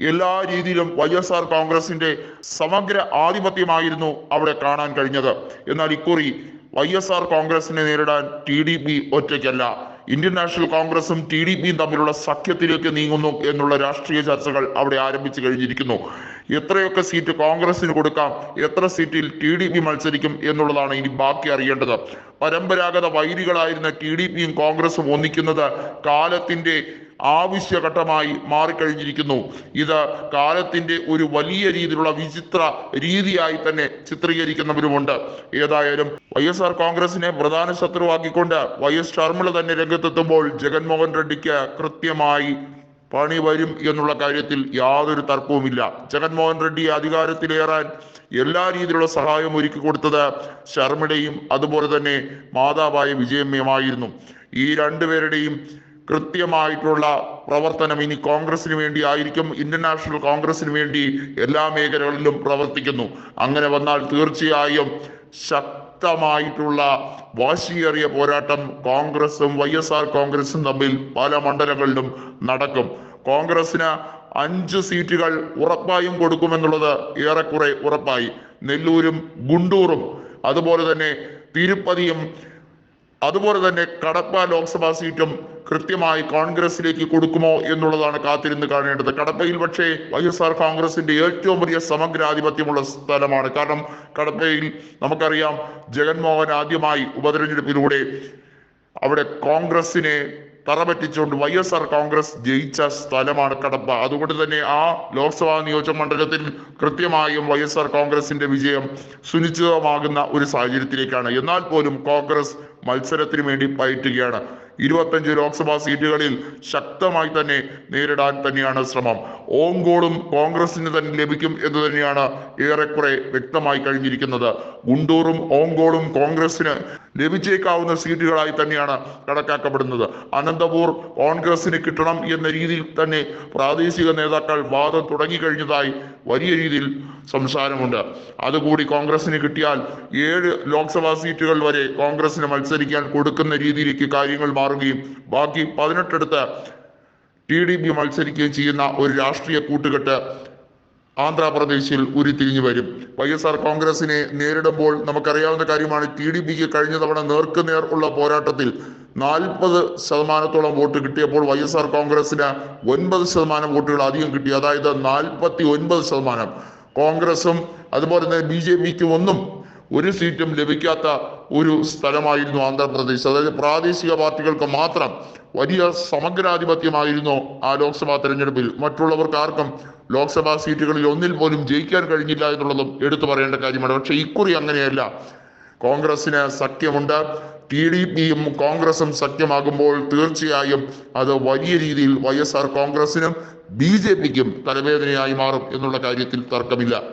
എല്ലാ രീതിയിലും Y S R കോൺഗ്രസിന്റെ സമഗ്ര ആധിപത്യമായിരുന്നു അവിടെ കാണാൻ കഴിഞ്ഞത്. എന്നാൽ ഇക്കുറി വൈ എസ് ആർ കോൺഗ്രസിനെ നേരിടാൻ ടി ഡി പി ഒറ്റയ്ക്കല്ല. ഇന്ത്യൻ നാഷണൽ കോൺഗ്രസും ടി ഡി പിയും തമ്മിലുള്ള സഖ്യത്തിലേക്ക് നീങ്ങുന്നു എന്നുള്ള രാഷ്ട്രീയ ചർച്ചകൾ അവിടെ ആരംഭിച്ചു കഴിഞ്ഞിരിക്കുന്നു. എത്രയൊക്കെ സീറ്റ് കോൺഗ്രസിന് കൊടുക്കാം എത്ര സീറ്റിൽ ടി ഡി പി മത്സരിക്കും എന്നുള്ളതാണ് ഇനി ബാക്കി അറിയേണ്ടത്. പരമ്പരാഗത വൈരികളായിരുന്ന ടി ഡി പിയും കോൺഗ്രസും ഒന്നിക്കുന്നത് കാലത്തിന്റെ ആവശ്യഘട്ടമായി മാറിക്കഴിഞ്ഞിരിക്കുന്നു. ഇത് കാലത്തിന്റെ ഒരു വലിയ രീതിയിലുള്ള വിചിത്ര രീതിയായി തന്നെ ചിത്രീകരിക്കുന്നവരുമുണ്ട്. ഏതായാലും വൈ എസ് ആർ കോൺഗ്രസിനെ പ്രധാന ശത്രുവാക്കിക്കൊണ്ട് വൈ എസ് ഷർമിള തന്നെ രംഗത്തെത്തുമ്പോൾ ജഗൻമോഹൻ റെഡ്ഡിക്ക് കൃത്യമായി പണി വരും എന്നുള്ള കാര്യത്തിൽ യാതൊരു തർക്കവുമില്ല. ജഗൻമോഹൻ റെഡ്ഡി അധികാരത്തിലേറാൻ എല്ലാ രീതിയിലുള്ള സഹായം ഒരുക്കി കൊടുത്തത് ശർമ്മയുടെയും അതുപോലെ തന്നെ മാതാവായ വിജയമ്മയുമായിരുന്നു. ഈ രണ്ടുപേരുടെയും കൃത്യമായിട്ടുള്ള പ്രവർത്തനം ഇനി കോൺഗ്രസിന് വേണ്ടി ആയിരിക്കും ഇന്ത്യൻ നാഷണൽ കോൺഗ്രസിന് വേണ്ടി എല്ലാ മേഖലകളിലും പ്രവർത്തിക്കുന്നു. അങ്ങനെ വന്നാൽ തീർച്ചയായും ശക്തമായിട്ടുള്ള വാശിയേറിയ പോരാട്ടം കോൺഗ്രസും വൈ എസ് ആർ കോൺഗ്രസും തമ്മിൽ പല മണ്ഡലങ്ങളിലും നടക്കും. കോൺഗ്രസിന് അഞ്ച് സീറ്റുകൾ ഉറപ്പായും കൊടുക്കുമെന്നുള്ളത് ഏറെക്കുറെ ഉറപ്പായി. നെല്ലൂരും ഗുണ്ടൂറും അതുപോലെ തന്നെ തിരുപ്പതിയും അതുപോലെ തന്നെ കടപ്പ ലോക്സഭാ സീറ്റും കൃത്യമായി കോൺഗ്രസിലേക്ക് കൊടുക്കുമോ എന്നുള്ളതാണ് കാത്തിരുന്ന് കാണേണ്ടത്. കടപ്പയിൽ പക്ഷേ വൈ എസ് ആർ കോൺഗ്രസിന്റെ ഏറ്റവും വലിയ സമഗ്രാധിപത്യമുള്ള സ്ഥലമാണ്. കാരണം കടപ്പയിൽ നമുക്കറിയാം ജഗൻമോഹൻ ആദ്യമായി ഉപതെരഞ്ഞെടുപ്പിലൂടെ അവിടെ കോൺഗ്രസിനെ തറപറ്റിച്ചുകൊണ്ട് വൈ എസ് ആർ കോൺഗ്രസ് ജയിച്ച സ്ഥലമാണ് കടപ്പ. അതുകൊണ്ട് തന്നെ ആ ലോക്സഭാ നിയോജക മണ്ഡലത്തിൽ കൃത്യമായും വൈ എസ് ആർ കോൺഗ്രസിന്റെ വിജയം സുനിശ്ചിതമാകുന്ന ഒരു സാഹചര്യത്തിലേക്കാണ്. എന്നാൽ പോലും കോൺഗ്രസ് മത്സരത്തിന് വേണ്ടി പയറ്റുകയാണ്. ഇരുപത്തഞ്ച് ലോക്സഭാ സീറ്റുകളിൽ ശക്തമായി തന്നെ നേരിടാൻ തന്നെയാണ് ശ്രമം. ഓങ്കോളും കോൺഗ്രസിന് തന്നെ ലഭിക്കും എന്ന് തന്നെയാണ് ഏറെക്കുറെ വ്യക്തമായി കഴിഞ്ഞിരിക്കുന്നത്. ഗുണ്ടൂറും ഓങ്കോളും കോൺഗ്രസിന് ലഭിച്ചേക്കാവുന്ന സീറ്റുകളായി തന്നെയാണ് കണക്കാക്കപ്പെടുന്നത്. അനന്തപൂർ കോൺഗ്രസിന് കിട്ടണം എന്ന രീതിയിൽ തന്നെ പ്രാദേശിക നേതാക്കൾ വാദം തുടങ്ങിക്കഴിഞ്ഞതായി വലിയ രീതിയിൽ സംസാരമുണ്ട്. അതുകൂടി കോൺഗ്രസിന് കിട്ടിയാൽ ഏഴ് ലോക്സഭാ സീറ്റുകൾ വരെ കോൺഗ്രസിന് മത്സരിക്കാൻ കൊടുക്കുന്ന രീതിയിലേക്ക് കാര്യങ്ങൾ മാറുകയും ബാക്കി പതിനെട്ടെടുത്ത് ടി ഡി പി മത്സരിക്കുകയും ചെയ്യുന്ന ഒരു രാഷ്ട്രീയ കൂട്ടുകെട്ട് ആന്ധ്രാപ്രദേശിൽ ഉരുത്തിരിഞ്ഞു വരും. വൈ എസ് ആർ കോൺഗ്രസിനെ നേരിടുമ്പോൾ നമുക്കറിയാവുന്ന കാര്യമാണ് ടി ഡി പിക്ക് കഴിഞ്ഞ തവണ നേർക്കുനേർ ഉള്ള പോരാട്ടത്തിൽ നാൽപ്പത് ശതമാനത്തോളം വോട്ട് കിട്ടിയപ്പോൾ വൈ എസ് ആർ കോൺഗ്രസിന് ഒൻപത് ശതമാനം വോട്ടുകൾ അധികം കിട്ടി. അതായത് നാൽപ്പത്തി ഒൻപത് ശതമാനം. കോൺഗ്രസും അതുപോലെ തന്നെ ബി ജെ പിക്കും ഒന്നും ഒരു സീറ്റും ലഭിക്കാത്ത ഒരു സ്ഥലമായിരുന്നു ആന്ധ്രാപ്രദേശ്. അതായത് പ്രാദേശിക പാർട്ടികൾക്ക് മാത്രം വലിയ സമഗ്രാധിപത്യമായിരുന്നു ആ ലോക്സഭാ തെരഞ്ഞെടുപ്പിൽ. മറ്റുള്ളവർക്ക് ആർക്കും ലോക്സഭാ സീറ്റുകളിൽ ഒന്നിൽ പോലും ജയിക്കാൻ കഴിഞ്ഞില്ല എന്നുള്ളതും എടുത്തു പറയേണ്ട കാര്യമാണ്. പക്ഷെ ഇക്കുറി അങ്ങനെയല്ല. കോൺഗ്രസിന് സഖ്യമുണ്ട്. ടി ഡി പിയും കോൺഗ്രസും സഖ്യമാകുമ്പോൾ തീർച്ചയായും അത് വലിയ രീതിയിൽ വൈ എസ് ആർ കോൺഗ്രസിനും ബി ജെ പിക്കും തലവേദനയായി മാറും എന്നുള്ള കാര്യത്തിൽ തർക്കമില്ല.